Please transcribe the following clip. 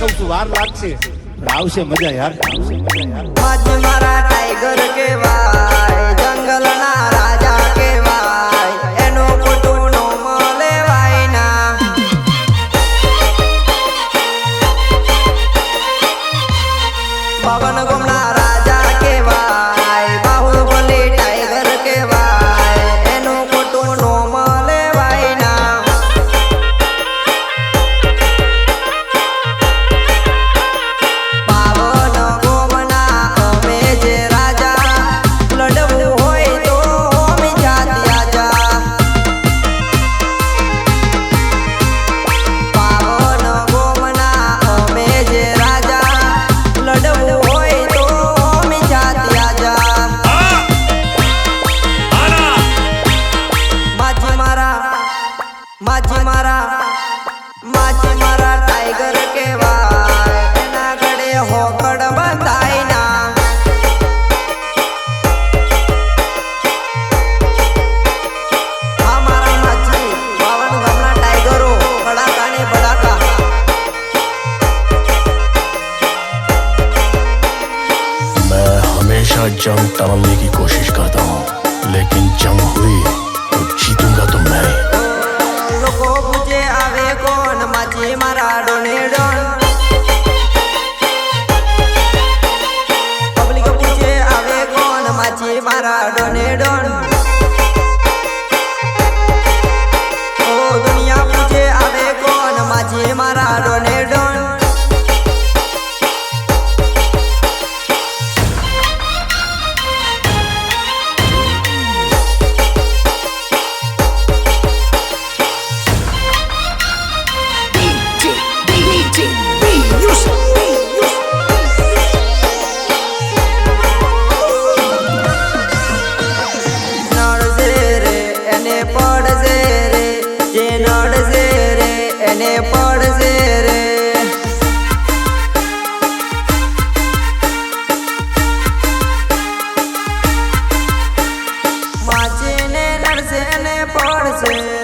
કહું છું વાર લાગશે મજા યાર આવશે મજા યાર. મારા ટાઈગર કેવાય જંગલના जैसा जानता मैं की कोशिश करता हूँ लेकिन जंग हुई तो जीतूंगा પડશે રે જે નડશે રે એને પડશે રે. માછીને નડશે ને પડશે.